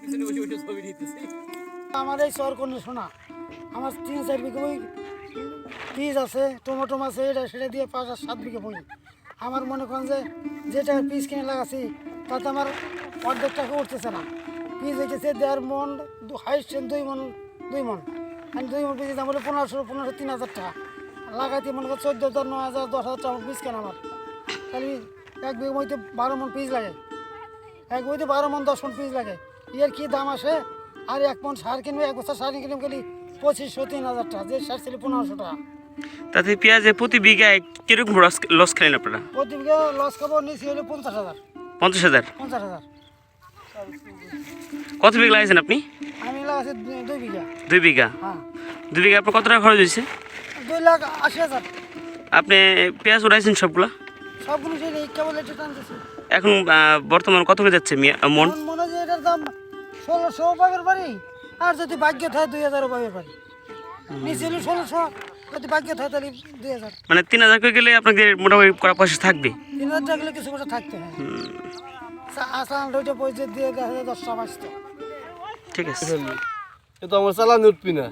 পিছনে ছবি নিতেছি। আমার এই চর কোনো শোনা? আমার তিন চার বিঘে বই পিস আছে, টমেটো আছে, এটা সেটা দিয়ে পাঁচ আর সাত বিঘে বই। আমার মনে করেন যে যেটা পিস কিনে লাগাচ্ছি, তাতে আমার অর্ধেক টাকা উঠতেছে না। পিস হইতেছে দেড় মন হাইস্ট দুই মন দুই মন। আমি দুই মন দাম হলো পনেরোশো পনেরোশো, তিন হাজার টাকা। লাগাইতে মনে করেন চোদ্দ হাজার, নয় হাজার, দশ হাজার টাকা পিস কেন আমার। খালি এক বিঘে বইতে বারো মন পিস লাগে। এক বইতে বারো মন দশ মন পিস লাগে। এর কি দাম আসে? আর এক মন সার কিনবে এক বছর সার কিনবে গেলি পঁচিশশো তিন হাজার টাকা। যে সার ছিল পনেরোশো টাকা। তাতে পেঁয়াজে প্রতি বিঘায় কীরকম লস লস খেলেন আপনারা? প্রতি বিঘা লস খাব নিচে হলে পঞ্চাশ হাজার। পঞ্চাশ হাজার? পঞ্চাশ হাজার। কত বিঘা লাগিয়েছেন আপনি? আমি লাগাচ্ছি দুই- দুই বিঘা। দুই বিঘা? হ্যাঁ। দুই বিঘা আপনার কত টাকা খরচ হয়েছে? দুই লাখ আশি হাজার। আপনি পেঁয়াজ উড়াইছেন সবগুলা? সবগুলো সেই কেবল এটা টানতেছি এখন বর্তমান কত করে যাচ্ছে মিয়া- মন? মনে হয় যে এটার দাম ষোলোশো পাবের পারি আর যদি ভাগ্য থাকে দুই হাজারও পাবের পারি নিচে হলে ষোলোশো যদি ভাগ্য থাকে তাহলে দুই হাজার। মানে তিন হাজার করে গেলে আপনাদের মোটামুটি করা পয়সা থাকবে? তিন হাজার টাকা গেলে কিছু করে থাকতে হয়। আসান ওইটা পয়সা দিয়ে দেখা যায় দশটা বাঁচতো ঠিক আছে। এ তো আমার চালানি উঠবি না।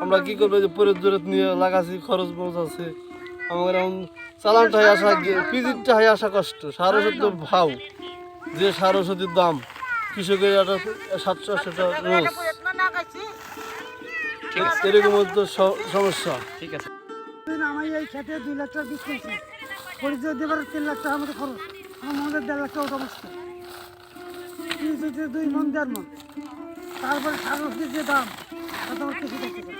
আমরা কি করব যে পরের জোরে নিয়ে লাগাছি খরচ মরচ আছে। আমার এখন চালানটা হয়ে আসা পিজিটটা হয়ে আসা কষ্ট। সার ওষুধ তো ভাও। যে সার ওষুধের দাম কৃষকের একটা সাতশো আটশো টাকা রোজ। এরকম তো স- সমস্যা। ঠিক আছে। আমি এই খেতে দুই লাখ টাকা বিক্রি করছি। পরিচয় দেবার তিন লাখ টাকা আমাদের খরচ। আমার মনের দেড় লাখ টাকা সমস্যা দুই মন দেড় মন। তারপরে সার ওষুধের যে দাম তাতে আমার কিছু পারে